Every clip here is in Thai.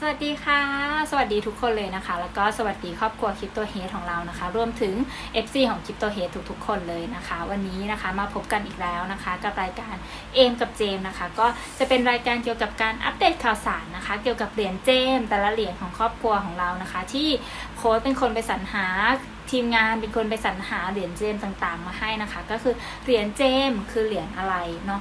สวัสดีค่ะ สวัสดีทุกคนเลยนะคะ แล้วก็สวัสดีครอบครัวคริปโตเฮดของเรานะคะ รวมถึง FC ของคริปโตเฮดทุกๆ คนเลยนะคะ วันนี้นะคะมาพบกันอีกแล้วนะคะ กับรายการเอมกับเจมนะคะ ก็จะเป็นรายการเกี่ยวกับการอัปเดตข่าวสารนะคะ เกี่ยวกับเหรียญเจม แต่ละเหรียญของครอบครัวของเรานะคะ ที่โค้ดเป็นคนไปสรรหาทีมงานเป็นคนไปสรรหาเหรียญเจมต่างๆ มาให้นะคะ ก็คือเหรียญเจมคือเหรียญอะไรเนาะ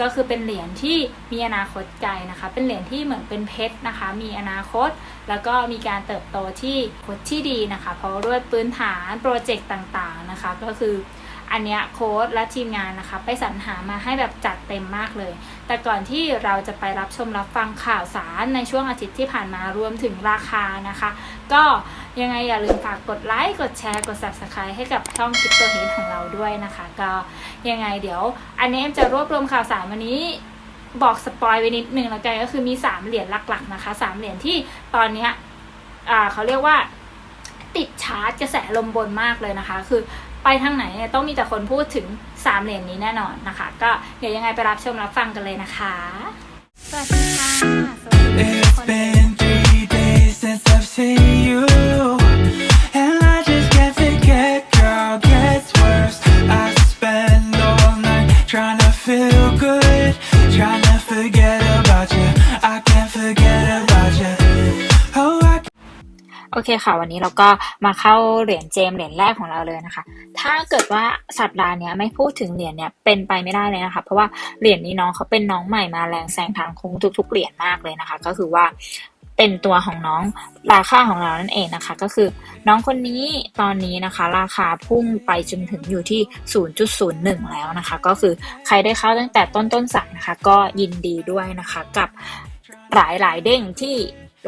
ก็คือเป็นเหรียญที่มีอนาคตไกลนะคะ เป็นเหรียญที่เหมือนเป็นเพชรนะคะ มีอนาคต แล้วก็มีการเติบโตที่คดที่ดีนะคะ เพราะด้วยพื้นฐานโปรเจกต์ต่างๆนะคะ ก็คือ อันเนี้ยโค้ดและทีมงานนะคะ ไปสรรหามาให้แบบจัดเต็มมากเลย แต่ก่อนที่เราจะไปรับชมรับฟังข่าวสารในช่วงอาทิตย์ที่ผ่านมารวมถึงราคานะคะ ก็ยังไงอย่าลืมฝากกดไลค์กดแชร์กด subscribe ให้กับช่องคลิปตัวเฮดของเราด้วยนะคะ ก็ยังไงเดี๋ยว อันนี้เอ็มจะรวบรวมข่าวสารวันนี้บอกสปอยไว้นิดนึงแล้วกันก็คือมี 3 เหรียญหลักๆนะคะ 3 เหรียญที่ตอนเนี้ยอ่าเขาเรียกว่าติดชาร์จกระแสลมบนมากเลยนะคะ คือ ไปทางไหนเนี่ยต้องมีแต่คนพูดถึง 3 เหรียญนี้แน่นอนนะคะ ก็เดี๋ยวยังไงไปรับชมรับฟังกันเลยนะคะ สวัสดีค่ะ สวัสดีทุก It's คนเลย been three days since I've seen you, โอเคค่ะ วันนี้เราก็มาเข้าเหรียญเจมเหรียญแรกของเราเลยนะคะ ถ้าเกิดว่าสัปดาห์เนี้ยไม่พูดถึงเหรียญเนี้ยเป็นไปไม่ได้เลยนะคะ เพราะว่าเหรียญนี้น้องเขาเป็นน้องใหม่มาแรงแซงทางโค้งทุก ๆเหรียญมากเลยนะคะ ก็คือว่าเป็นตัวของน้องราคาของเรานั่นเองนะคะ ก็คือน้องคนนี้ตอนนี้นะคะ ราคาพุ่งไปจนถึงอยู่ที่ 0.01 แล้วนะคะ ก็คือใครได้เข้าตั้งแต่ต้นต้นสายนะคะ ก็ยินดีด้วยนะคะกับหลายหลายเด้งที่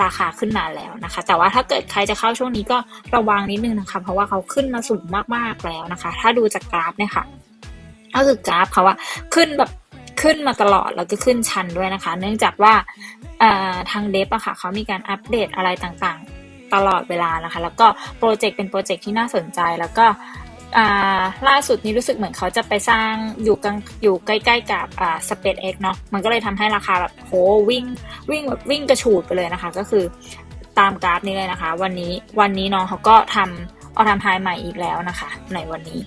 ราคาขึ้นมาแล้วนะคะ แต่ว่าถ้าเกิดใครจะเข้าช่วงนี้ก็ระวังนิดนึงนะคะ เพราะว่าเขาขึ้นมาสูงมากๆแล้วนะคะ ถ้าดูจากกราฟเนี่ยค่ะก็คือกราฟเขาว่าขึ้นแบบขึ้นมาตลอดแล้วก็ขึ้นชันด้วยนะคะ เนื่องจากว่าทางเดฟอะค่ะเขามีการอัปเดตอะไรต่างๆ ตลอดเวลานะคะ แล้วก็โปรเจกต์เป็นโปรเจกต์ที่น่าสนใจแล้วก็ ล่าสุดนี้รู้สึกเหมือนเขาจะไปสร้างอยู่กลางอยู่ใกล้ๆกับอ่า SpaceX เนาะมันก็เลยทำให้ราคาแบบโหวิ่งวิ่งแบบวิ่งกระฉูดไปเลยนะคะ ก็คือตามกราฟนี้เลยนะคะ วันนี้วันนี้น้องเขาก็ทำเอาทำไฮใหม่อีกแล้วนะคะ ในวันนี้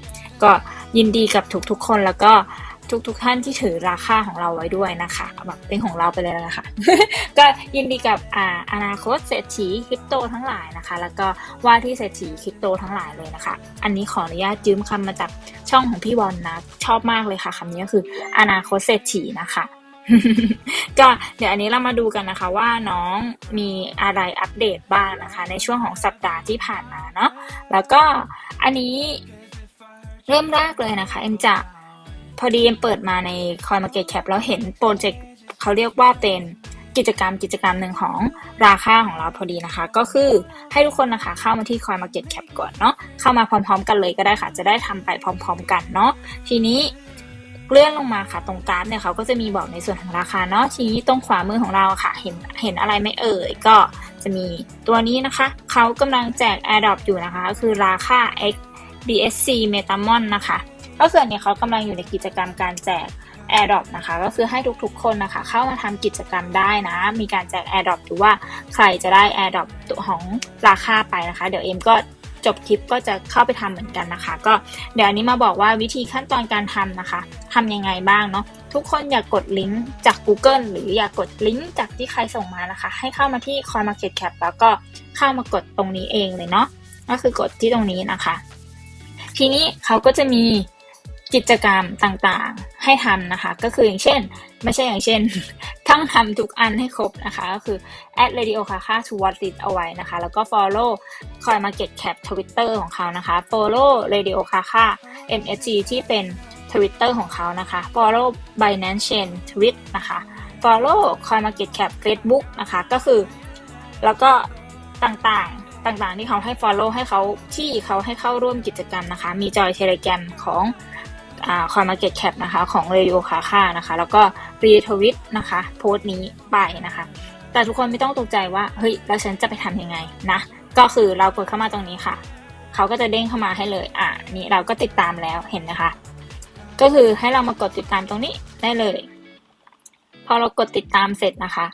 ก็ยินดีกับทุกๆคนแล้วก็ ทุกๆท่านที่ถือราคาของเราไว้ด้วยนะคะแบบเป็นของเราไปเลยนะคะ ก็ยินดีกับอ่าอนาคตเศรษฐีคริปโตทั้งหลายนะคะ แล้วก็ว่าที่เศรษฐีคริปโตทั้งหลายเลยนะคะ อันนี้ขออนุญาตยืมคำมาจากช่องของพี่วอนนะ ชอบมากเลยค่ะคำนี้ก็คืออนาคตเศรษฐีนะคะก็เดี๋ยวอันนี้เรามาดูกันนะคะว่าน้องมีอะไรอัปเดตบ้างนะคะ ในช่วงของสัปดาห์ที่ผ่านมาเนาะแล้วก็อันนี้เริ่มแรกเลยนะคะ เอ็มจะ พอดีเอ็มเปิดมาใน CoinMarketCap แล้วเห็นโปรเจกต์เขาเรียกว่าเป็นกิจกรรมกิจกรรมหนึ่งของราคาของเราพอดีนะคะ ก็คือให้ทุกคนนะคะเข้ามาที่ CoinMarketCap ก่อนเนาะเข้ามาพร้อมๆ กันเลยก็ได้ค่ะ จะได้ทำไปพร้อม ๆ กันเนาะทีนี้เลื่อนลงมาค่ะตรงกราฟเนี่ยเขาก็จะมีบอกในส่วนของราคาเนาะทีนี้ตรงขวามือของเราค่ะ เห็นเห็นอะไรไม่เอ่ยก็จะมีตัวนี้นะคะ เขากำลังแจก AirDrop อยู่นะคะก็คือราคา X BSC Metamon นะคะ ก็คืออันนี้เขากำลังอยู่ในกิจกรรมการแจก AirDrop นะคะก็คือให้ทุกๆ คนนะคะ เข้ามาทำกิจกรรมได้นะ มีการแจก AirDrop หรือว่าใครจะได้ AirDrop ตัวของราคาไปนะคะ เดี๋ยวเอ็มก็จบคลิปก็จะเข้าไปทำเหมือนกันนะคะ ก็เดี๋ยวอันนี้มาบอกว่าวิธีขั้นตอนการทำนะคะทำยังไงบ้างเนาะทุกคนอย่ากกดลิงก์จาก Google หรืออย่ากกดลิงก์จากที่ใครส่งมานะคะ ให้เข้ามาที่ CoinMarketCap แล้วก็เข้ามากดตรงนี้เองเลยเนาะก็คือกดที่ตรงนี้นะคะ ทีนี้เขาก็จะมี กิจกรรมต่างๆให้ทำนะคะ ก็คืออย่างเช่น ไม่ใช่อย่างเช่น ต้องทำทุกอันให้ครบนะคะ ก็คือ add radio kaka to watch list เอาไว้นะคะ แล้วก็ follow coin market cap twitter ของเขานะคะ follow radio kaka msg ที่เป็น twitter ของเขานะคะ follow binance chain tweet นะคะ follow coin market cap facebook นะคะ ก็คือ แล้วก็ต่างๆต่างๆที่เขาให้ follow ให้เขาที่เขาให้เข้าร่วมกิจกรรมนะคะ มีจอยเทเลแกรมของ อ่า coin market cap นะคะของ radio kaka นะคะ แล้วก็ retweet นะคะ โพสต์นี้ไปนะคะ แต่ทุกคนไม่ต้องตกใจว่า เฮ้ย แล้วฉันจะไปทำยังไงนะ ก็คือเรากดเข้ามาตรงนี้ค่ะ เขาก็จะเด้งเข้ามาให้เลย อะนี่เราก็ติดตามแล้วเห็นนะคะ ก็คือให้เรามากดติดตามตรงนี้ได้เลย พอเรากดติดตามเสร็จนะคะ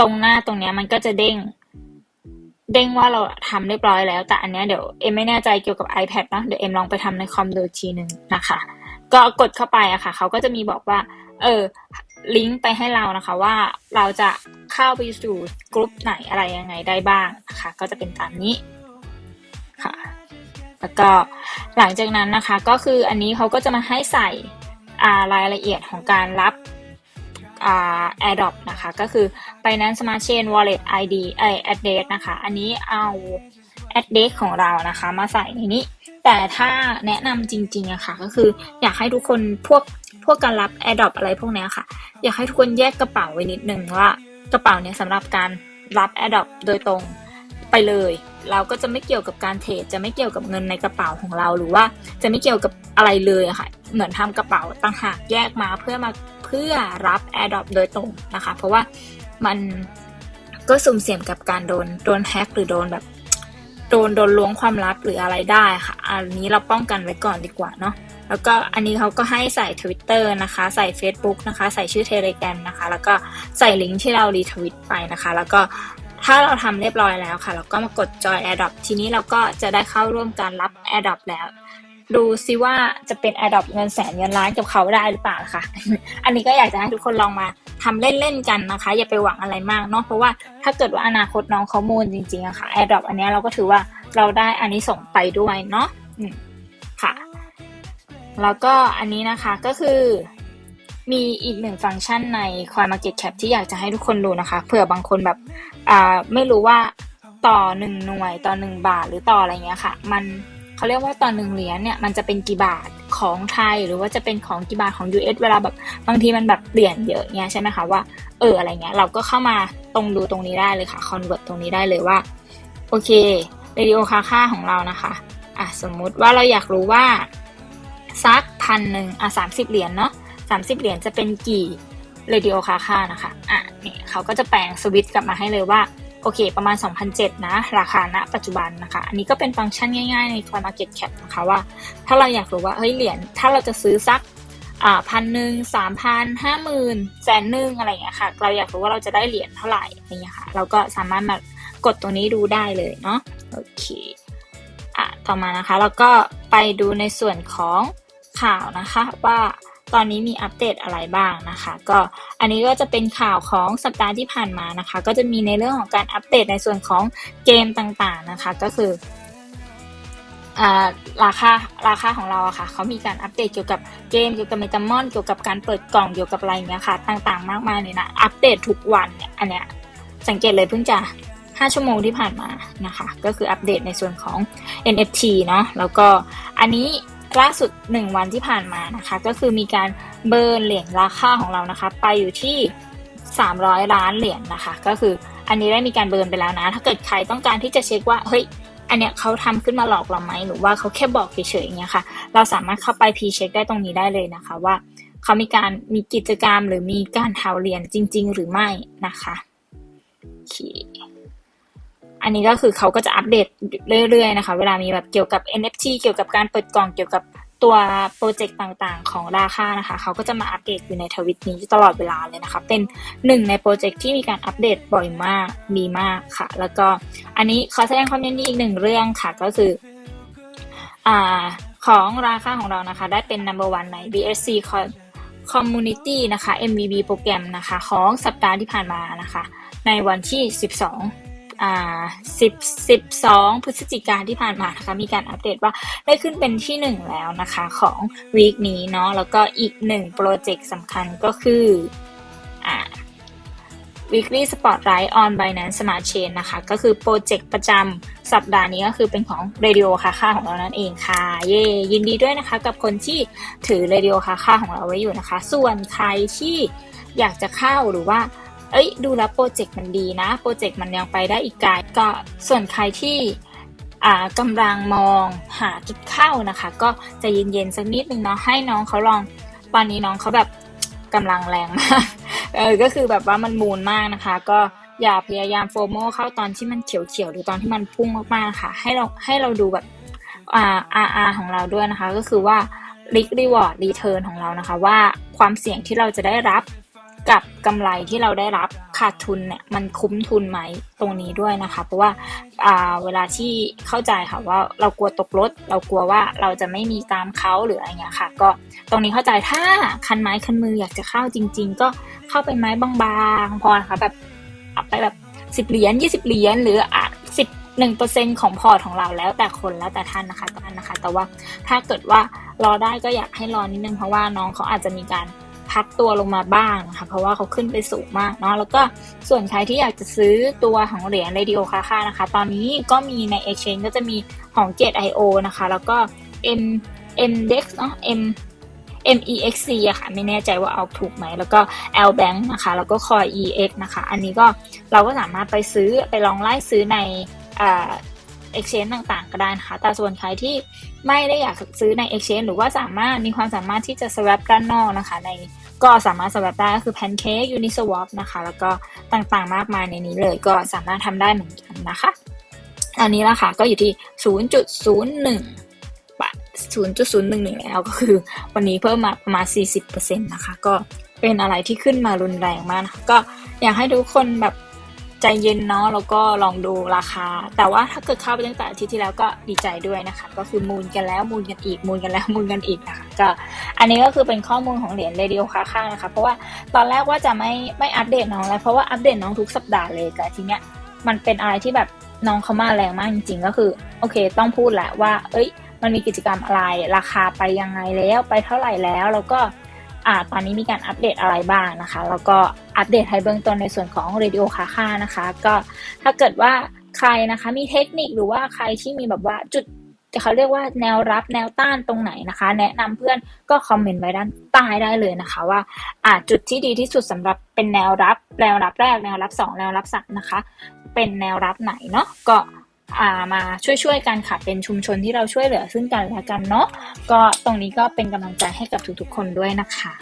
ตรงหน้าตรงนี้มันก็จะเด้งเด้งว่าเราทำเรียบร้อยแล้ว แต่อันเนี้ยเดี๋ยวเอ็มไม่แน่ใจเกี่ยวกับ iPad นะเดี๋ยวเอ็มลองไปทำในคอมดูทีหนึ่งนะคะ ก็กดเข้าไปอะค่ะเขาก็จะมีบอกว่า เออลิงก์ไปให้เรานะคะว่าเราจะเข้าไปสู่กลุ่มไหนอะไรยังไงได้บ้างนะคะก็จะเป็นตามนี้ค่ะ แล้วก็หลังจากนั้นนะคะ ก็คืออันนี้เขาก็จะมาให้ใส่รายละเอียดของการรับอ่า AirDrop นะคะ ก็คือ Binance Smart Chain Wallet ID เอ่อ address นะคะ อันนี้เอา address ของเรานะคะ มาใส่ในนี้ แต่ถ้าแนะนำจริงๆอะค่ะ ก็คืออยากให้ทุกคนพวกพวกการรับ AirDrop อะไรพวกนี้ค่ะ อยากให้ทุกคนแยกกระเป๋าไว้นิดนึงว่ากระเป๋าเนี้ยสำหรับการรับ AirDrop โดยตรงไปเลย เราก็จะไม่เกี่ยวกับการเทรดจะไม่เกี่ยวกับเงินในกระเป๋าของเราหรือว่าจะไม่เกี่ยวกับอะไรเลยอะค่ะ เหมือนทำกระเป๋าต่างหากแยกมาเพื่อมาเพื่อรับ AirDrop โดยตรงนะคะ เพราะว่ามันก็สุ่มเสี่ยงกับการโดนโดนแฮ็กหรือโดนแบบ โดนโดนล้วงความลับหรืออะไรได้ค่ะ อันนี้เราป้องกันไว้ก่อนดีกว่าเนาะแล้วก็อันนี้เขาก็ให้ใส่ Twitter นะคะ ใส่ Facebook นะคะ ใส่ชื่อ Telegram นะคะ แล้วก็ใส่ลิงก์ที่เรารีทวิตไปนะคะ แล้วก็ถ้าเราทำเรียบร้อยแล้วค่ะ เราก็มากดจอย AirDrop ทีนี้เราก็จะได้เข้าร่วมการรับ AirDrop แล้ว ดูซิว่าจะเป็น AirDrop เงินแสนเงินล้านกับเขาได้หรือเปล่านะคะ อันนี้ก็อยากจะให้ทุกคนลองมาทำเล่นๆกันนะคะ อย่าไปหวังอะไรมากเนาะเพราะว่าถ้าเกิดว่าอนาคตน้องเขามูลจริงๆอะค่ะ AirDrop อันนี้เราก็ถือว่าเราได้อันนี้ส่งไปด้วยเนาะค่ะ แล้วก็อันนี้นะคะก็คือมีอีกหนึ่งฟังก์ชันใน CoinMarketCap ที่อยากจะให้ทุกคนดูนะคะเผื่อบางคนแบบไม่รู้ว่าต่อหนึ่งหน่วยต่อหนึ่งบาทหรือต่ออะไรเงี้ยค่ะ มัน เขาเรียกว่าต่อหนึ่งเหรียญเนี่ยมันจะเป็นกี่บาทของไทยหรือว่าจะเป็นของกี่บาทของ US เวลาแบบบางทีมันแบบเปลี่ยนเยอะเงี้ยใช่ไหมคะว่าเอออะไรเงี้ยเราก็เข้ามาตรงดูตรงนี้ได้เลยค่ะ convert ตรงนี้ได้เลยว่าโอเคเรดิโอคาค่าของเรานะคะอะสมมุติว่าเราอยากรู้ว่าสักพันหนึ่งอะสามสิบเหรียญเนาะสามสิบเหรียญจะเป็นกี่เรดิโอคาค่านะคะอะเนี่ยเขาก็จะแปลงสวิตช์กลับมาให้เลยว่า โอเค ประมาณ 2,007นะ ราคาณปัจจุบันนะคะ อันนี้ก็เป็นฟังก์ชันง่ายๆใน CoinMarketCap นะคะว่า ถ้าเราอยากรู้ว่า เฮ้ย เหรียญ ถ้าเราจะซื้อสักพันหนึ่งสามพันห้าหมื่นแสนหนึ่งอะไรอย่างเงี้ยค่ะ เราอยากรู้ว่าเราจะได้เหรียญเท่าไหร่อะไรเงี้ยค่ะ เราก็สามารถมากดตรงนี้ดูได้เลยเนาะ โอเค อะ ต่อมานะคะ แล้วก็ไปดูในส่วนของข่าวนะคะว่า ตอนนี้มีอัปเดตอะไรบ้างนะคะ ก็อันนี้ก็จะเป็นข่าวของสัปดาห์ที่ผ่านมานะคะ ก็จะมีในเรื่องของการอัปเดตในส่วนของเกมต่างๆนะคะ ก็คือราคาราคาของเราอะค่ะเขามีการอัปเดตเกี่ยวกับเกมเกี่ยวกับเมตามอนเกี่ยวกับการเปิดกล่องเกี่ยวกับอะไรเงี้ยค่ะ ต่างๆ มากมายเลยนะอัปเดตทุกวันเนี่ยอันเนี้ยสังเกตเลยเพิ่งจะ5 ชั่วโมงที่ผ่านมานะคะ ก็คืออัปเดตในส่วนของ NFT เนาะแล้วก็อันนี้ ล่าสุด 1 วันที่ผ่านมานะคะ ก็คือมีการเบิร์นเหรียญราคาของเรานะคะ ไปอยู่ที่ 300 ล้านเหรียญนะคะ ก็คืออันนี้ได้มีการเบิร์นไปแล้วนะ ถ้าเกิดใครต้องการที่จะเช็คว่าเฮ้ยอันเนี้ยเขาทำขึ้นมาหลอกเราไหมหรือว่าเขาแค่บอกเฉยๆอย่างเงี้ยค่ะ เราสามารถเข้าไปพีเช็คได้ตรงนี้ได้เลยนะคะ ว่าเขามีการมีกิจกรรมหรือมีการเทาเหรียญจริง ๆ หรือไม่นะคะโอันนี้ก็คือเขาก็จะอัปเดตเรื่อยๆนะคะ เวลามีแบบเกี่ยวกับ NFT เกี่ยวกับการเปิดกล่องเกี่ยวกับตัวโปรเจกต์ต่างๆ ของราคานะคะ เขาก็จะมาอัปเดตอยู่ในทวิตนี้ตลอดเวลาเลยนะคะ เป็นหนึ่งในโปรเจกต์ที่มีการอัปเดตบ่อยมากดีมากค่ะ แล้วก็อันนี้ขอแสดงความยินดีอีกหนึ่งเรื่องค่ะก็คืออ่าของราคาของเรานะคะ ได้เป็น number one ใน BSC Community นะคะ MVB โปรแกรมนะคะ ของสัปดาห์ที่ผ่านมานะคะ ในวันที่ 12 อ่าสิบสิบสองพฤศจิกาที่ผ่านมานะคะ มีการอัปเดตว่าได้ขึ้นเป็นที่หนึ่งแล้วนะคะของวีคนี้เนาะแล้วก็อีกหนึ่งโปรเจกต์สำคัญก็คืออ่า weekly spotlight on Binance Smart Chain นะคะ ก็คือโปรเจกต์ประจำสัปดาห์นี้ก็คือเป็นของ Radio คาค่าของเรานั่นเองค่ะ เย่ยินดีด้วยนะคะ กับคนที่ถือ Radio คาค่าของเราไว้อยู่นะคะ ส่วนใครที่อยากจะเข้าหรือว่า เอ้ย ดูแล้วโปรเจกต์มันดีนะ โปรเจกต์มันยังไปได้อีกไกล ก็ส่วนใครที่อ่ากำลังมองหาจุดเข้านะคะ ก็จะเย็นๆสักนิดนึงเนาะให้น้องเขาลองตอนนี้น้องเขาแบบกำลังแรงมากเออก็คือแบบว่ามันมูนมากนะคะ ก็อย่าพยายามโฟโมเข้าตอนที่มันเขียวๆหรือตอนที่มันพุ่งมากๆค่ะ ให้เราให้เราดูแบบอ่า RR ของเราด้วยนะคะ ก็คือว่า risk reward return ของเรานะคะ ว่าความเสี่ยงที่เราจะได้รับ กับกำไรที่เราได้รับขาดทุนเนี่ยมันคุ้มทุนไหมตรงนี้ด้วยนะคะ เพราะว่าาเวลาที่เข้าใจค่ะว่าเรากลัวตกรถ เรากลัวว่าเราจะไม่มีตามเขาหรืออะไรเงี้ยค่ะ ก็ตรงนี้เข้าใจถ้าคันไม้คันมืออยากจะเข้าจริง ๆ ก็เข้าไปไม้บางๆพอนะคะแบบไปแบบสิบเหรียญยี่สิบเหรียญหรืออะสิบหนึ่งเปอร์เซ็นของพอร์ตของเราแล้วแต่คนแล้วแต่ท่านนะคะท่านนะคะ แต่ว่าถ้าเกิดว่ารอได้ก็อยากให้รอนิดนึงเพราะว่าน้องเขาอาจจะมีการ พักตัวลงมาบ้างนะคะ เพราะว่าเขาขึ้นไปสูงมากเนาะแล้วก็ส่วนใครที่อยากจะซื้อตัวของเหรียญ Radio คาค่านะคะ ตอนนี้ก็มีใน Exchange ก็จะมีของ Jet.io นะคะ แล้วก็ M MDEX เนาะ M MEXC อะค่ะไม่แน่ใจว่าเอาถูกไหม แล้วก็ L Bank นะคะ แล้วก็ Coin EX นะคะ อันนี้ก็เราก็สามารถไปซื้อไปลองไล่ซื้อในเอ่า exchange ต่างๆ ก็ได้นะคะ แต่ส่วนใครที่ ไม่ได้อยากซื้อใน exchange หรือว่าสามารถมีความสามารถที่จะ swap ด้านนอกนะคะ ในก็สามารถ swap ได้ก็คือ pancake uniswap นะคะ แล้วก็ต่างๆมากมายในนี้เลยก็สามารถทำได้เหมือนกันนะคะ อันนี้ราคาก็อยู่ที่ 0.01บาท0.011 แล้วก็คือวันนี้เพิ่มมาประมาณ 40%นะคะ ก็เป็นอะไรที่ขึ้นมารุนแรงมากนะะก็อยากให้ทุกคนแบบ ใจเย็นเนาะแล้วก็ลองดูราคา แต่ว่าถ้าเกิดเข้าไปตั้งแต่อาทิตย์ที่แล้วก็ดีใจด้วยนะคะ ก็คือมูลกันแล้วมูลกันอีกมูลกันแล้วมูลกันอีกนะคะก็อันนี้ก็คือเป็นข้อมูลของเหรียญเรดิโอคาค่านะคะ เพราะว่าตอนแรกว่าจะไม่ไม่อัปเดตน้องแล้วเพราะว่าอัปเดตน้องทุกสัปดาห์เลยแต่ทีเนี้ยมันเป็นอะไรที่แบบน้องเขามาแรงมากจริง ๆ ก็คือโอเค ต้องพูดแหละว่า เอ้ย มันมีกิจกรรมอะไรราคาไปยังไงแล้วไปเท่าไหร่แล้วแล้วก็ อ่าตอนนี้มีการอัปเดตอะไรบ้างนะคะ แล้วก็อัปเดตให้เบื้องต้นในส่วนของ Radio คาค่านะคะ ก็ถ้าเกิดว่าใครนะคะมีเทคนิคหรือว่าใครที่มีแบบว่าจุดเขาเรียกว่าแนวรับแนวต้านตรงไหนนะคะ แนะนำเพื่อนก็คอมเมนต์ไว้ด้านใต้ได้เลยนะคะ ว่าอ่าจุดที่ดีที่สุดสำหรับเป็นแนวรับ แนวรับแรกแนวรับสองแนวรับสามนะคะ เป็นแนวรับไหนเนาะก็ มาช่วยๆกันค่ะเป็นชุมชนที่เราช่วยเหลือซึ่งกันและกันเนาะก็ตรงนี้ก็เป็นกำลังใจให้กับทุกๆคนด้วยนะคะ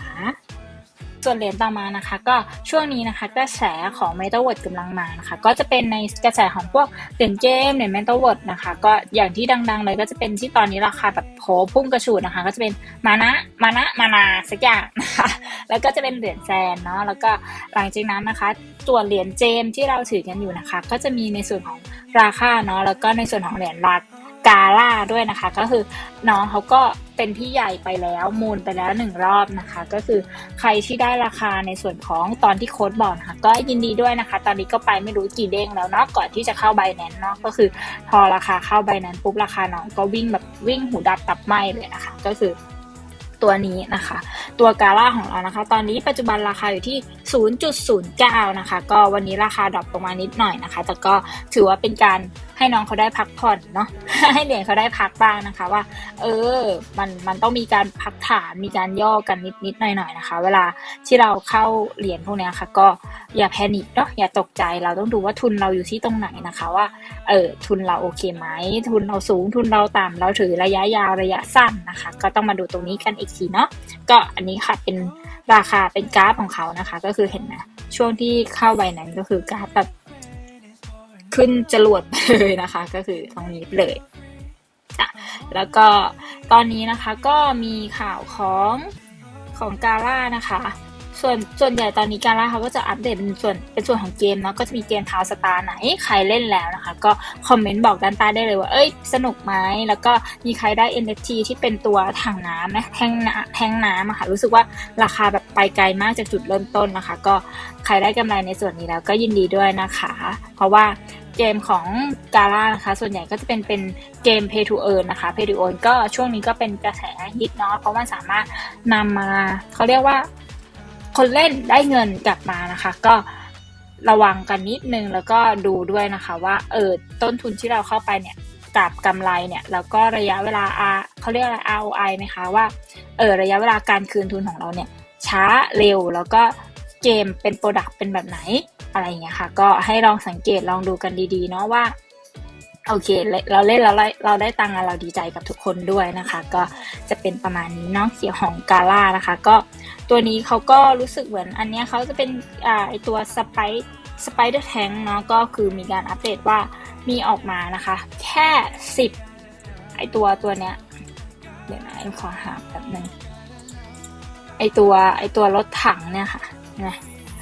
ส่วนเหรียญต่อมานะคะ ก็ช่วงนี้นะคะกระแสของ m e t a w o r d กำลังมานะคะ ก็จะเป็นในกระแสของพวกเหรียญเกมเหรียญ m e t a w o r d นะคะ ก็อย่างที่ดังๆเลยก็จะเป็นที่ตอนนี้ราคาแบบโผพุ่งกระฉูดนะคะ ก็จะเป็นมานะมานะมานาสักอย่างนะคะแล้วก็จะเป็นเหรียญแซนเนาะแล้วก็หลังจากนั้นนะคะส่วนเหรียญเจมที่เราถือกันอยู่นะคะ ก็จะมีในส่วนของราคาเนาะแล้วก็ในส่วนของเหรียญลัก กาล่าด้วยนะคะ ก็คือน้องเขาก็เป็นพี่ใหญ่ไปแล้วมูลไปแล้วหนึ่งรอบนะคะ ก็คือใครที่ได้ราคาในส่วนของตอนที่โค้ดบอกนะคะก็ยินดีด้วยนะคะ ตอนนี้ก็ไปไม่รู้กี่เด้งแล้วเนาะก่อนที่จะเข้าใบแนนเนาะก็คือพอราคาเข้าใบแนนปุ๊บราคาน้องก็วิ่งแบบวิ่งหูดับตับไหมเลยนะคะ ก็คือตัวนี้นะคะ ตัวกาล่าของเรานะคะ ตอนนี้ปัจจุบันราคาอยู่ที่ 0.09 นะคะ ก็วันนี้ราคาดรอปลงมานิดหน่อยนะคะ แต่ก็ถือว่าเป็นการให้น้องเขาได้พักผ่อนเนาะให้เหรียญเขาได้พักบ้างนะคะ ว่า เออ มันมันต้องมีการพักฐานมีการย่อกันนิดนิดหน่อยหน่อยนะคะ เวลาที่เราเข้าเหรียญพวกนี้ค่ะ ก็อย่าแพนิคเนาะอย่าตกใจเราต้องดูว่าทุนเราอยู่ที่ตรงไหนนะคะ ว่าเออทุนเราโอเคไหมทุนเราสูงทุนเราต่ำเราถือระยะยาวระยะสั้นนะคะ ก็ต้องมาดูตรงนี้กันอีกทีเนาะก็อันนี้ค่ะเป็นราคาเป็นกราฟของเขานะคะ ก็คือเห็นไหมช่วงที่เข้าใบนั้นก็คือกราฟแบบขึ้นจรวด เลยนะคะ ก็คือตรงนี้เลยอะแล้วก็ตอนนี้นะคะก็มีข่าวของของกาล่านะคะ ส่วนส่วนใหญ่ตอนนี้กาล่าเขาก็จะอัปเดตเป็นส่วนเป็นส่วนของเกมเนาะก็จะมีเกมทาวสตาร์ไหนใครเล่นแล้วนะคะ ก็คอมเมนต์บอกด้านใต้ได้เลยว่าเอ้ยสนุกไหมแล้วก็มีใครได้ NFT ที่เป็นตัวถังน้ำนะแทงน้ำแทงน้ำอะค่ะรู้สึกว่าราคาแบบไปไกลมากจากจุดเริ่มต้นนะคะ ก็ใครได้กำไรในส่วนนี้แล้วก็ยินดีด้วยนะคะ เพราะว่า เกมของกาล่านะคะ ส่วนใหญ่ก็จะเป็นเป็นเกม Pay to Earn นะคะ Pay to Earn ก็ช่วงนี้ก็เป็นกระแสฮิตเนาะเพราะมันสามารถนำมาเขาเรียกว่า คนเล่นได้เงินกลับมานะคะ ก็ระวังกันนิดนึงแล้วก็ดูด้วยนะคะว่าเออต้นทุนที่เราเข้าไปเนี่ยกับกำไรเนี่ยแล้วก็ระยะเวลา R เขาเรียกอะไร ROI ไหมคะว่าเออระยะเวลาการคืนทุนของเราเนี่ยช้าเร็วแล้วก็เกมเป็นโปรดักต์เป็นแบบไหน อะไรอย่างเงี้ยค่ะ ก็ให้ลองสังเกตลองดูกันดีๆ เนาะว่า โอเค เราเล่นแล้วเราเราได้ตังค์เราดีใจกับทุกคนด้วยนะคะ ก็จะเป็นประมาณนี้เนาะเสียของกาล่านะคะ ก็ตัวนี้เขาก็รู้สึกเหมือนอันเนี้ยเขาจะเป็นอ่าไอตัวสไปสไปเดอร์แทงเนาะก็คือมีการอัปเดตว่ามีออกมานะคะ แค่สิบไอตัวตัวเนี้ยเดี๋ยวนะขอหาแบบนึงไอตัวไอตัวรถถังเนี่ยค่ะนะ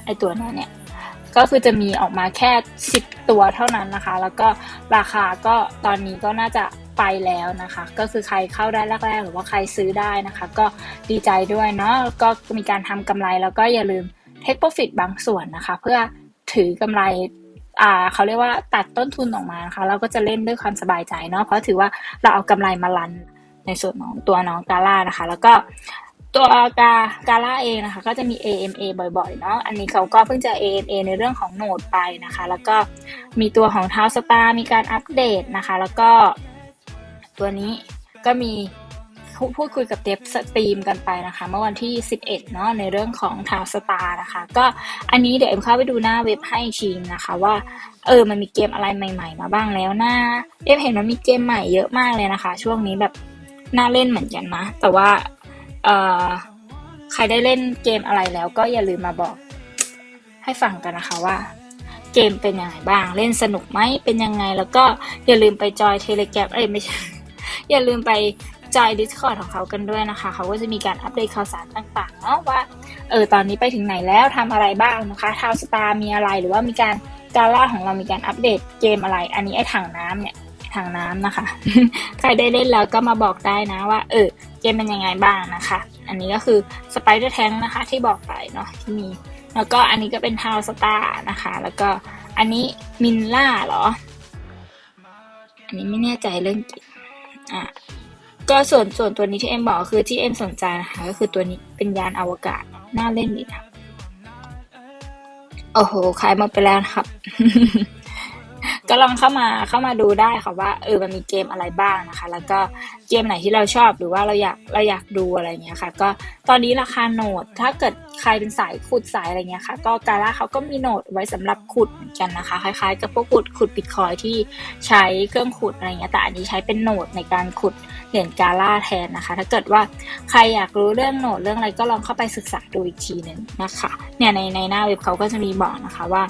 ไอตัวเนี้ยเนี่ย ก็คือจะมีออกมาแค่ 10 ตัวเท่านั้นนะคะ แล้วก็ราคาก็ตอนนี้ก็น่าจะไปแล้วนะคะ ก็คือใครเข้าได้แรกๆหรือว่าใครซื้อได้นะคะ ก็ดีใจด้วยเนาะก็มีการทำกำไรแล้วก็อย่าลืม take profit บางส่วนนะคะ เพื่อถือกำไรอ่าเขาเรียกว่าตัดต้นทุนออกมานะคะเราก็จะเล่นด้วยความสบายใจเนาะเพราะถือว่าเราเอากำไรมาลันในส่วนของตัวน้องกาล่านะคะ แล้วก็ ตัวกากาล่าเองนะคะ ก็จะมี AMA บ่อยๆเนาะ อันนี้เขาก็เพิ่งจะ AMA ในเรื่องของโหนดไปนะคะ แล้วก็มีตัวของเท้าสตาร์มีการอัปเดตนะคะ แล้วก็ตัวนี้ก็มีพูดคุยกับเดฟสตรีมกันไปนะคะ เมื่อวันที่ 11 เนาะในเรื่องของทาวสตาร์นะคะ ก็อันนี้เดี๋ยวเอ็มเข้าไปดูหน้าเว็บให้อีกทีนะคะ ว่าเออมันมีเกมอะไรใหม่ๆ มาบ้างแล้วนะเอ็มเห็นว่ามีเกมใหม่เยอะมากเลยนะคะ ช่วงนี้แบบน่าเล่นเหมือนกันนะ แต่ว่า เออใครได้เล่นเกมอะไรแล้วก็อย่าลืมมาบอกให้ฟังกันนะคะว่า เกมเป็นยังไงบ้างเล่นสนุกไหมเป็นยังไง แล้วก็อย่าลืมไปจอยเทเลแกรมเอ้ยไม่ใช่ อย่าลืมไปจอย Discord ของเขากันด้วยนะคะ เขาก็จะมีการอัปเดตข่าวสารต่างๆเนาะว่าเออตอนนี้ไปถึงไหนแล้วทำอะไรบ้างนะคะทาวสตาร์มีอะไรหรือว่ามีการกาล่าของเรามีการอัปเดตเกมอะไร อันนี้ไอ้ถังน้ำเนี่ยถังน้ำนะคะ ใครได้เล่นแล้วก็มาบอกได้นะว่า เออ เกมเป็นยังไงบ้างนะคะ อันนี้ก็คือสไปเดอร์แทงนะคะที่บอกไปเนาะที่มี แล้วก็อันนี้ก็เป็นทาวสตาร์นะคะ แล้วก็อันนี้มินล่าเหรอ อันนี้ไม่แน่ใจเรื่องเกมอะก็ส่วนส่วนตัวนี้ที่เอ็มบอกคือที่เอ็มสนใจนะคะก็คือตัวนี้เป็นยานอวกาศน่าเล่นดีนะโอ้โหขายหมดไปแล้วครับ ก็ลองเข้ามาเข้ามาดูได้ค่ะว่าเออมันมีเกมอะไรบ้างนะคะ แล้วก็ เกมไหนที่เราชอบหรือว่าเราอยากเราอยากดูอะไรเงี้ยค่ะ ก็ตอนนี้ราคาโหนด ถ้าเกิดใครเป็นสายขุดสายอะไรเงี้ยค่ะ ก็การ่าเขาก็มีโหนดไว้สำหรับขุดเหมือนกันนะคะ คล้ายๆ กับพวกขุดขุดบิตคอยที่ใช้เครื่องขุดอะไรเงี้ยแต่อันนี้ใช้เป็นโหนดในการขุดเหรียญกาล่าแทนนะคะ ถ้าเกิดว่าใครอยากรู้เรื่องโหนดเรื่องอะไรก็ลองเข้าไปศึกษาดูอีกทีหนึ่งนะคะเนี่ยในในหน้าเว็บเขาก็จะมีบอกนะคะว่า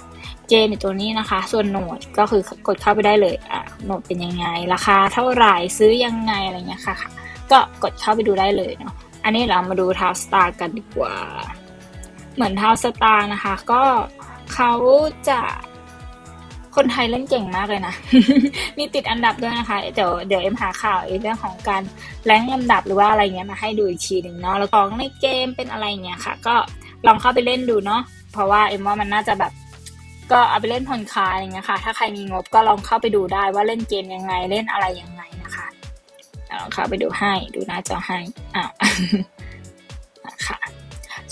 เจนในตัวนี้นะคะ ส่วนโหนดก็คือกดเข้าไปได้เลยอะโหนดเป็นยังไง ราคาเท่าไหร่ซื้อยังไงอะไรเงี้ยค่ะค่ะ ก็กดเข้าไปดูได้เลยเนาะอันนี้เรามาดูทาวสตาร์กันดีกว่า เหมือนทาวสตาร์นะคะ ก็เขาจะคนไทยเล่นเก่งมากเลยนะ มีติดอันดับด้วยนะคะ เดี๋ยวเดี๋ยวเอ็มหาข่าวเรื่องของการแรงลำดับหรือว่าอะไรเงี้ยมาให้ดูอีกทีหนึ่งเนาะ แล้วของในเกมเป็นอะไรเงี้ยค่ะ ก็ลองเข้าไปเล่นดูเนาะ เพราะว่าเอ็มว่ามันน่าจะแบบ ก็เอาไปเล่นผ่อนคลายอย่างเงี้ยค่ะ ถ้าใครมีงบก็ลองเข้าไปดูได้ว่าเล่นเกมยังไง เล่นอะไรยังไง ลองเข้าไปดูให้ดูหน้าจอให้อ้าวนะคะ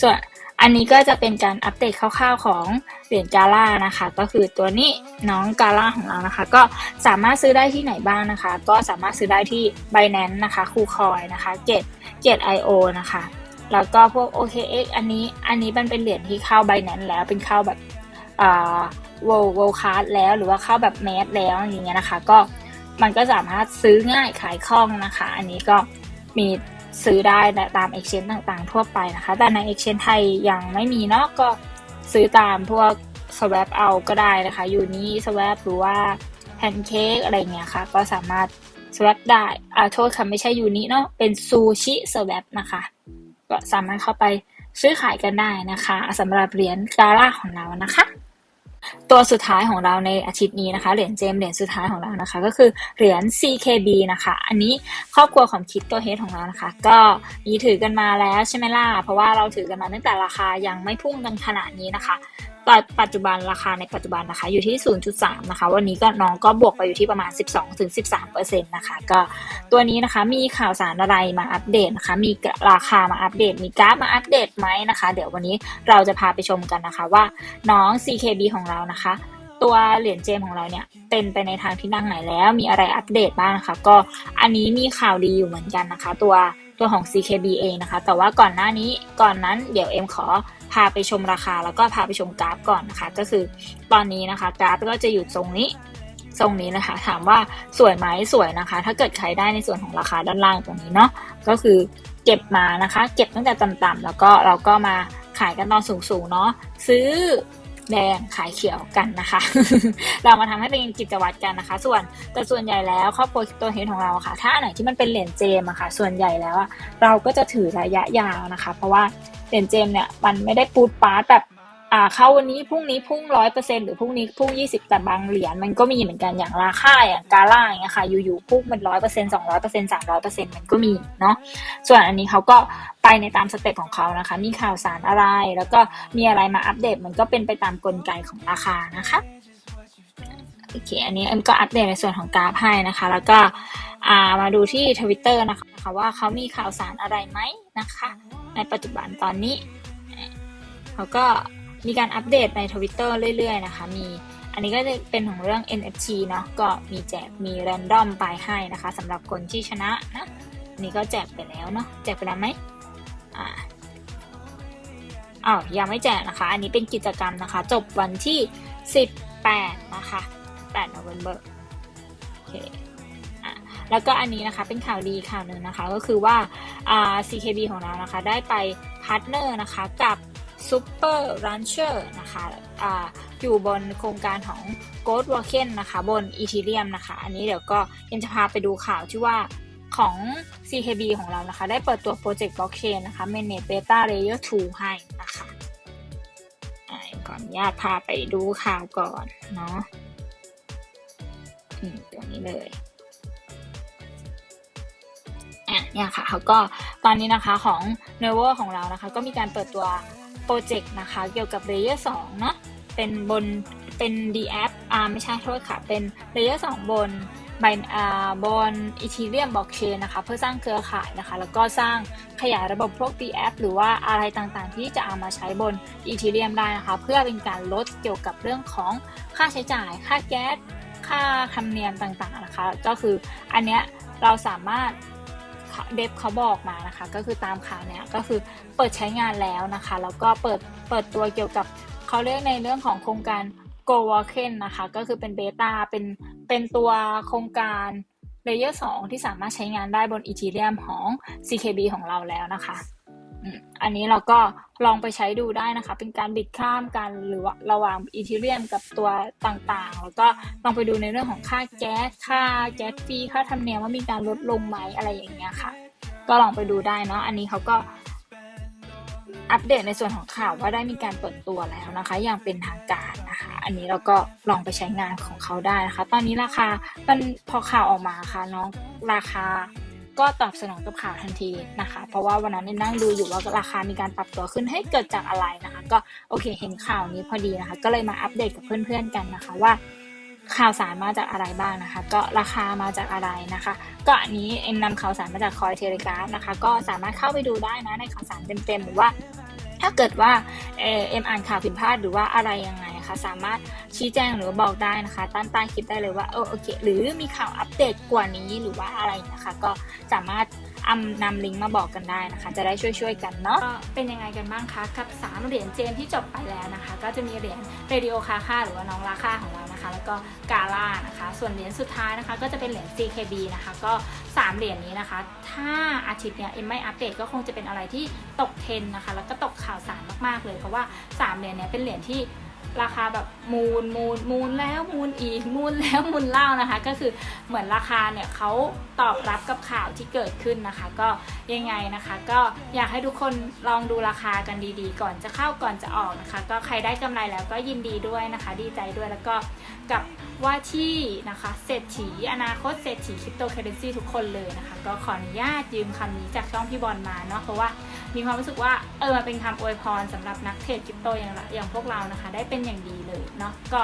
ส่วนอันนี้ก็จะเป็นการอัปเดตคร่าวๆของเหรียญกาล่านะคะ ก็คือตัวนี้น้องกาล่าของเรานะคะ ก็สามารถซื้อได้ที่ไหนบ้างนะคะ ก็สามารถซื้อได้ที่ Binance นะคะคูคอยนะคะเกตเกต IO นะคะ แล้วก็พวก OKX อันนี้อันนี้มันเป็นเหรียญที่เข้า Binance แล้วเป็นเข้าแบบอ่า World World Card แล้วหรือว่าเข้าแบบแมสแล้วอย่างเงี้ยนะคะ ก็ มันก็สามารถซื้อง่ายขายคล่องนะคะ อันนี้ก็มีซื้อได้ตาม exchange ต่างๆ ทั่วไปนะคะ แต่ใน exchange ไทยยังไม่มีเนาะก็ซื้อตามพวก swap เอาก็ได้นะคะอยู่นี้ swap หรือว่า pancake อะไรเงี้ยค่ะ ก็สามารถ swap ได้อ่าโทษค่ะไม่ใช่ยูนิเนาะเป็นซูชิ swap นะคะ ก็สามารถเข้าไปซื้อขายกันได้นะคะสำหรับเหรียญกาล่าของเรานะคะ ตัวสุดท้ายของเราในอาทิตย์นี้นะคะเหรียญเจมเหรียญสุดท้ายของเรานะคะ ก็คือเหรียญ CKB นะคะ อันนี้ครอบครัวของคิดตัวเฮดของเรานะคะ ก็มีถือกันมาแล้วใช่ไหมล่ะเพราะว่าเราถือกันมาตั้งแต่ราคายังไม่พุ่งกันขนาดนี้นะคะ ปัจจุบันราคาในปัจจุบันนะคะ อยู่ที่ 0.3 นะคะ วันนี้ก็น้องก็บวกไปอยู่ที่ประมาณ 12-13%นะคะ ก็ตัวนี้นะคะมีข่าวสารอะไรมาอัปเดตนะคะ มีราคามาอัปเดต มีกราฟมาอัปเดตไหมนะคะ เดี๋ยววันนี้เราจะพาไปชมกันนะคะว่าน้อง CKB ของเรานะคะตัวเหรียญเจมของเราเนี่ยเป็นไปในทางที่นั่งไหนแล้วมีอะไรอัปเดตบ้างนะคะก็อันนี้มีข่าวดีอยู่เหมือนกันนะคะ ตัว ตัวของ CKB เองนะคะ แต่ว่าก่อนหน้านี้ก่อนนั้นเดี๋ยวเอ็มขอพาไปชมราคา แล้วก็พาไปชมกราฟก่อนนะคะ ก็คือตอนนี้นะคะกราฟก็จะอยู่ตรงนี้ทรงนี้นะคะ ถามว่าสวยไหมสวยนะคะ ถ้าเกิดใครได้ในส่วนของราคาด้านล่างตรงนี้เนาะก็คือเก็บมานะคะ เก็บตั้งแต่ต่ำๆแล้วก็เราก็มาขายกันตอนสูงๆเนาะซื้อ แดงขายเขียวกันนะคะ เรามาทำให้เป็นกิจวัตรกันนะคะ ส่วนแต่ส่วนใหญ่แล้วครอบครัวตัวเฮดของเราค่ะ ถ้าอันไหนที่มันเป็นเหรียญเจมอะค่ะ ส่วนใหญ่แล้วเราก็จะถือระยะยาวนะคะ เพราะว่าเหรียญเจมเนี่ยมันไม่ได้ปูดปาร์ตแบบ อ่าเข้าวันนี้พรุ่งนี้พุ่งร้อยเปอร์เซ็นหรือพรุ่งนี้พุ่งยี่สิบแต่บางเหรียญมันก็มีเหมือนกันอย่างราคาอย่างกาล่าอย่างเงี้ยค่ะอยู่ๆพุ่งมันร้อยเปอร์เซ็นสองร้อยเปอร์เซ็นสามร้อยเปอร์เซ็นมันก็มีเนาะส่วนอันนี้เขาก็ไปในตามสเต็ปของเขานะคะ มีข่าวสารอะไร แล้วก็มีอะไรมาอัปเดตมันก็เป็นไปตามกลไกของราคานะคะโอเคอันนี้เอ็มก็อัปเดตในส่วนของกราฟให้นะคะ แล้วก็ามาดูที่ทวิตเตอร์นะคะว่าเขามีข่าวสารอะไรไหมนะคะ ในปัจจุบันตอนนี้เขาก็ มีการอัปเดตในทวิตเตอร์เรื่อยๆนะคะ มีอันนี้ก็จะเป็นของเรื่อง NFT เนาะก็มีแจกมีแรนดอมไปให้นะคะสำหรับคนที่ชนะนะนนี้ก็แจกไปแล้วเนาะแจกไปแล้วไหมอ่าอ้าวยังไม่แจกนะคะ อันนี้เป็นกิจกรรมนะคะ จบวันที่ 18 นะคะ8 November โอเคอะแล้วก็อันนี้นะคะเป็นข่าวดีข่าวหนึ่งนะคะ ก็คือว่าอ่า CKB ของเรานะคะ ได้ไปพาร์ทเนอร์นะคะกับ Super Rancher นะคะอ่าอยู่บนโครงการของ Gold w a k e n นะคะ บน Ethereum นะคะ อันนี้เดี๋ยวก็ยังจะพาไปดูข่าวที่ว่าของ CKB ของเรานะคะ ได้เปิดตัวโปรเจกต์ Blockchain นะคะ Mainnet Beta Layer 2 ให้นะคะอ่อนญาตพาไปดูข่าวก่อนเนาะอืมตรงนี้เลยอะเนี่ยค่ะเขาก็ตอนนี้นะคะของ n e v e r ของเรานะคะ ก็มีการเปิดตัว ปรเจกต์นะคะ เกี่ยวกับ Layer 2เนาะเป็นบนเป็น d a p อ่าไม่ใช่โทษค่ะ เป็น Layer 2บนบอ่าบน Ethereum Blockchain นะคะ เพื่อสร้างเครือข่ายนะคะ แล้วก็สร้างขยายระบบพวก d a p หรือว่าอะไรต่างๆ ที่จะเอามาใช้บน Ethereum ได้นะคะ เพื่อเป็นการลดเกี่ยวกับเรื่องของค่าใช้จ่าย ค่าแก๊สค่าธรรมเนียมต่างๆนะคะ ก็คืออันเนี้ยเราสามารถ เดฟเขาบอกมานะคะ ก็คือตามข่าวเนี่ยก็คือเปิดใช้งานแล้วนะคะ แล้วก็เปิดเปิดตัวเกี่ยวกับเขาเรียกในเรื่องของโครงการ Go w a l k e n นะคะ ก็คือเป็นเบต้าเป็นเป็นตัวโครงการเลเยอร์2ที่สามารถใช้งานได้บน Ethereum ของ CKB ของเราแล้วนะคะ อันนี้เราก็ลองไปใช้ดูได้นะคะ เป็นการบิดข้ามกันหรือว่าระหว่าง Ethereum กับตัวต่างๆ แล้วก็ลองไปดูในเรื่องของค่าแก๊สค่าแก๊สฟรีค่าธรรมเนียมว่ามีการลดลงไหมอะไรอย่างเงี้ยค่ะ ก็ลองไปดูได้เนาะอันนี้เขาก็อัปเดตในส่วนของข่าวว่าได้มีการเปิดตัวแล้วนะคะ อย่างเป็นทางการนะคะ อันนี้เราก็ลองไปใช้งานของเขาได้นะคะ ตอนนี้ราคามันพอข่าวออกมาค่ะน้องราคา ก็ตอบสนองกับข่าวทันทีนะคะ เพราะว่าวันนั้นนั่งดูอยู่ว่าราคามีการปรับตัวขึ้นให้เกิดจากอะไรนะคะ ก็โอเคเห็นข่าวนี้พอดีนะคะ ก็เลยมาอัปเดตกับเพื่อนๆกันนะคะว่าข่าวสารมาจากอะไรบ้างนะคะ ก็ราคามาจากอะไรนะคะ ก็อันนี้เอ็มนำข่าวสารมาจากคอยเทเลกราฟนะคะ ก็สามารถเข้าไปดูได้นะในข่าวสารเต็มๆหรือว่า ถ้าเกิดว่าเอ็มอ่านข่าวผิดพลาดหรือว่าอะไรยังไง สามารถชี้แจงหรือบอกได้นะคะใต้ใต้คลิปได้เลยว่าเออโอเค หรือมีข่าวอัปเดตกว่านี้หรือว่าอะไรนะคะ ก็สามารถอำนำลิงก์มาบอกกันได้นะคะ จะได้ช่วยๆกันเนาะก็เป็นยังไงกันบ้างคะกับ 3 เหรียญเจมที่จบไปแล้วนะคะ ก็จะมีเหรียญเรดิโอคาค่าหรือว่าน้องราค่าของเรานะคะ แล้วก็กาล่านะคะ ส่วนเหรียญสุดท้ายนะคะ ก็จะเป็นเหรียญ CKB นะคะ ก็ 3 เหรียญนี้นะคะ ถ้าอาทิตย์เนี้ยเอ็มไม่อัปเดตก็คงจะเป็นอะไรที่ตกเทรนนะคะ แล้วก็ตกข่าวสารมากๆเลยเพราะว่า 3 เหรียญเนี้ยเป็นเหรียญที่ ราคาแบบมูลมูลมูลแล้วมูลอีกมูลแล้วมูลเล่านะคะ ก็คือเหมือนราคาเนี่ยเขาตอบรับกับข่าวที่เกิดขึ้นนะคะ ก็ยังไงนะคะ ก็อยากให้ทุกคนลองดูราคากันดีๆ ก่อนจะเข้าก่อนจะออกนะคะ ก็ใครได้กำไรแล้วก็ยินดีด้วยนะคะ ดีใจด้วยแล้วก็กับว่าที่นะคะเศรษฐีอนาคตเศรษฐีคริปโตเคอเรนซีทุกคนเลยนะคะ ก็ขออนุญาตยืมคำนี้จากช่องพี่บอลมาเนาะเพราะว่า มีความรู้สึกว่าเออมันเป็นคำอวยพรสำหรับนักเทรดคริปโตอย่างอย่างพวกเรานะคะ ได้เป็นอย่างดีเลยเนาะก็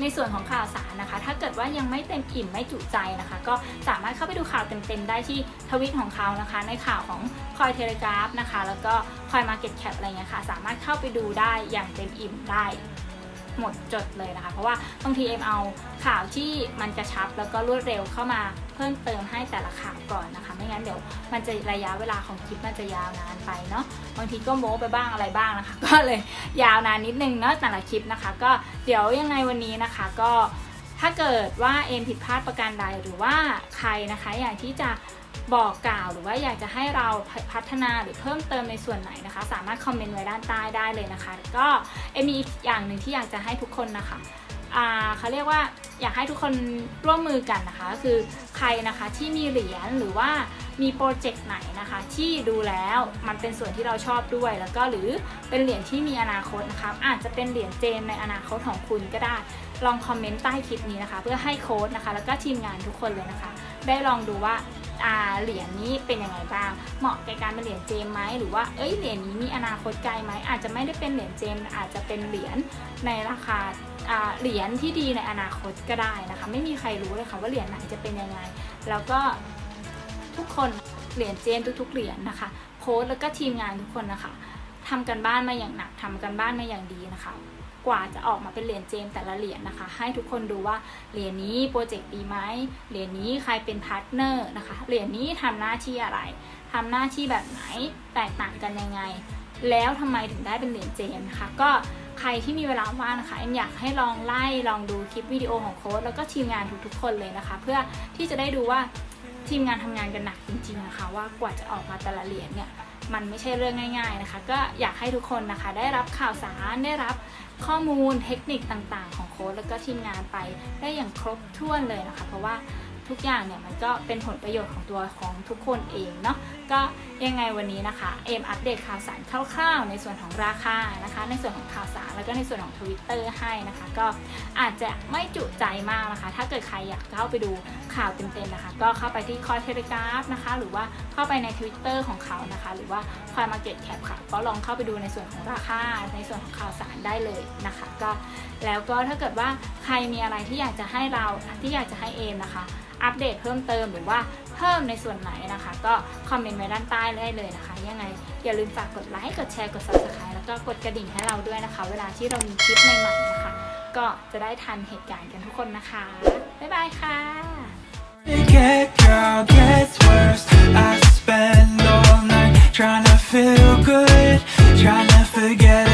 ในส่วนของข่าวสารนะคะ ถ้าเกิดว่ายังไม่เต็มอิ่มไม่จุใจนะคะ ก็สามารถเข้าไปดูข่าวเต็มๆได้ที่ทวิตของเขานะคะ ในข่าวของคอยเทเลกราฟนะคะ แล้วก็คอยมาเก็ตแคปอะไรเงี้ยค่ะ สามารถเข้าไปดูได้อย่างเต็มอิ่มได้ หมดจดเลยนะคะ เพราะว่าบางทีเอ็มเอาข่าวที่มันกระชับแล้วก็รวดเร็วเข้ามาเพิ่มเติมให้แต่ละข่าวก่อนนะคะ ไม่งั้นเดี๋ยวมันจะระยะเวลาของคลิปมันจะยาวนานไปเนาะบางทีก็โม้ไปบ้างอะไรบ้างนะคะ ก็เลยยาวนานนิดนึงเนาะแต่ละคลิปนะคะ ก็เดี๋ยวยังไงวันนี้นะคะก็ถ้าเกิดว่าเอ็มผิดพลาดประการใดหรือว่าใครนะคะ อยากที่จะ บอกกล่าว หรือว่าอยากจะให้เราพัฒนาหรือเพิ่มเติมในส่วนไหนนะคะ สามารถคอมเมนต์ไว้ด้านใต้ได้เลยนะคะก็เอมีอีกอย่างหนึ่งที่อยากจะให้ทุกคนนะคะเขาเรียกว่าอยากให้ทุกคนร่วมมือกันนะคะก็คือใครนะคะที่มีเหรียญหรือว่ามีโปรเจกต์ไหนนะคะที่ดูแล้วมันเป็นส่วนที่เราชอบด้วย แล้วก็หรือเป็นเหรียญที่มีอนาคตนะคะอาจจะเป็นเหรียญเจมในอนาคตของคุณก็ได้ ลองคอมเมนต์ใต้คลิปนี้นะคะ เพื่อให้โค้ดนะคะ แล้วก็ทีมงานทุกคนเลยนะคะ ได้ลองดูว่าเหรียญนี้เป็นยังไงบ้าง เหมาะแก่การเป็นเหรียญเจมไหมหรือว่าเอ้ยเหรียญนี้มีอนาคตไกลไหมอาจจะไม่ได้เป็นเหรียญเจม อาจจะเป็นเหรียญในราคาอ่าเหรียญที่ดีในอนาคตก็ได้นะคะ ไม่มีใครรู้เลยค่ะว่าเหรียญไหนจะเป็นยังไง แล้วก็ทุกคนเหรียญเจมทุกๆเหรียญนะคะ โค้ดแล้วก็ทีมงานทุกคนนะคะทำกันบ้านมาอย่างหนักทำกันบ้านมาอย่างดีนะคะ กว่าจะออกมาเป็นเหรียญเจมแต่ละเหรียญนะคะ ให้ทุกคนดูว่าเหรียญนี้โปรเจกต์ดีไหมเหรียญนี้ใครเป็นพาร์ทเนอร์นะคะเหรียญนี้ทำหน้าที่อะไรทำหน้าที่แบบไหนแตกต่างกันยังไง แล้วทำไมถึงได้เป็นเหรียญเจมนะคะก็ใครที่มีเวลาว่างนะคะเอ็มอยากให้ลองไล่ลองดูคลิปวิดีโอของโค้ดแล้วก็ทีมงานทุกๆคนเลยนะคะ เพื่อที่จะได้ดูว่าทีมงานทำงานกันหนักจริงๆนะคะ ว่ากว่าจะออกมาแต่ละเหรียญเนี่ยมันไม่ใช่เรื่องง่าย ๆนะคะ ก็อยากให้ทุกคนนะคะ ได้รับข่าวสารได้รับ ข้อมูลเทคนิคต่างๆ ของโค้ดแล้วก็ทีมงานไปได้อย่างครบถ้วนเลยนะคะ เพราะว่า ทุกอย่างเนี่ยมันก็เป็นผลประโยชน์ของตัวของทุกคนเองเนาะก็ยังไงวันนี้นะคะเอ็มอัปเดตข่าวสารคร่าวๆในส่วนของราคานะคะ ในส่วนของข่าวสารแล้วก็ในส่วนของทวิตเตอร์ให้นะคะ ก็อาจจะไม่จุใจมากนะคะ ถ้าเกิดใครอยากเข้าไปดูข่าวเต็มๆนะคะ ก็เข้าไปที่คอยเทเลกราฟนะคะ หรือว่าเข้าไปใน Twitter ของเขานะคะ หรือว่าคอยมาเก็ตแคปค่ะก็ลองเข้าไปดูในส่วนของราคาในส่วนของข่าวสารได้เลยนะคะ ก็ แล้วก็ถ้าเกิดว่าใครมีอะไรที่อยากจะให้เราที่อยากจะให้เอมนะคะ อัปเดตเพิ่มเติมหรือว่าเพิ่มในส่วนไหนนะคะ ก็คอมเมนต์ไว้ด้านใต้ได้เลยนะคะ ยังไงอย่าลืมฝากกดไลค์กดแชร์กด subscribe แล้วก็กดกระดิ่งให้เราด้วยนะคะ เวลาที่เรามีคลิปใหม่ๆนะคะ ก็จะได้ทันเหตุการณ์กันทุกคนนะคะ บ๊ายบายค่ะ Get girl gets worse. I spend all night trying to feel good, trying to forget